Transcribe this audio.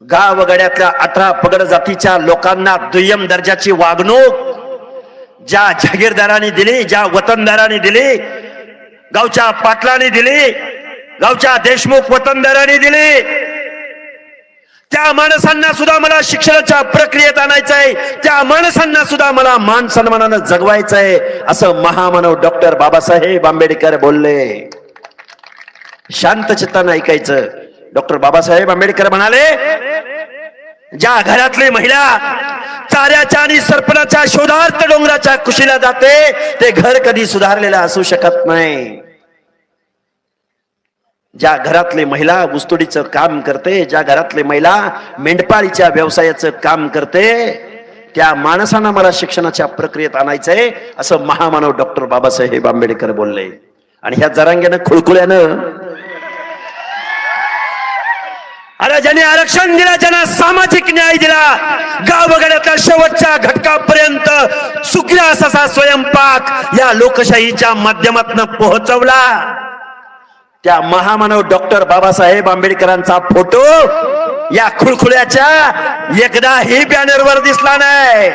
गावगड्यातल्या अठरा पगड जातीच्या लोकांना दुय्यम दर्जाची वागणूक. ज्या जागीरदारांनी दिली ज्या वतनदारांनी दिली गावच्या पाटलांनी दिली गावच्या देशमुख वतनदारांनी दिली. त्या माणसांना सुद्धा मला शिक्षणाच्या प्रक्रियेत आणायचंय त्या माणसांना सुद्धा मला मान सन्मानानं जगवायचंय असं महामानव डॉक्टर बाबासाहेब आंबेडकर बोलले. शांत चित्तानं ऐकायचं. डॉक्टर बाबासाहेब आंबेडकर म्हणाले ज्या घरातली महिला चाऱ्याच्या आणि सरपणाच्या शोधार्थ डोंगराच्या कुशीला जाते ते घर कधी सुधारलेलं असू शकत नाही. ज्या घरातली महिला ऊसतोडीचं काम करते ज्या घरातली महिला मेंढपाळीच्या व्यवसायाचं काम करते त्या माणसांना मला शिक्षणाच्या प्रक्रियेत आणायचंय असं महामानव डॉक्टर बाबासाहेब आंबेडकर बोलले. आणि ह्या जरांग्यानं खुळखुळ्यानं ज्याने आरक्षण दिला ज्यांना सामाजिक न्याय दिला गावगड्यातल्या शेवटच्या घटकापर्यंत सुग्रास असा स्वयंपाक या लोकशाहीच्या माध्यमातून पोहोचवला. त्या महामानव डॉक्टर बाबासाहेब आंबेडकरांचा फोटो या खुळखुळ्याच्या एकदाही बॅनरवर दिसला नाही.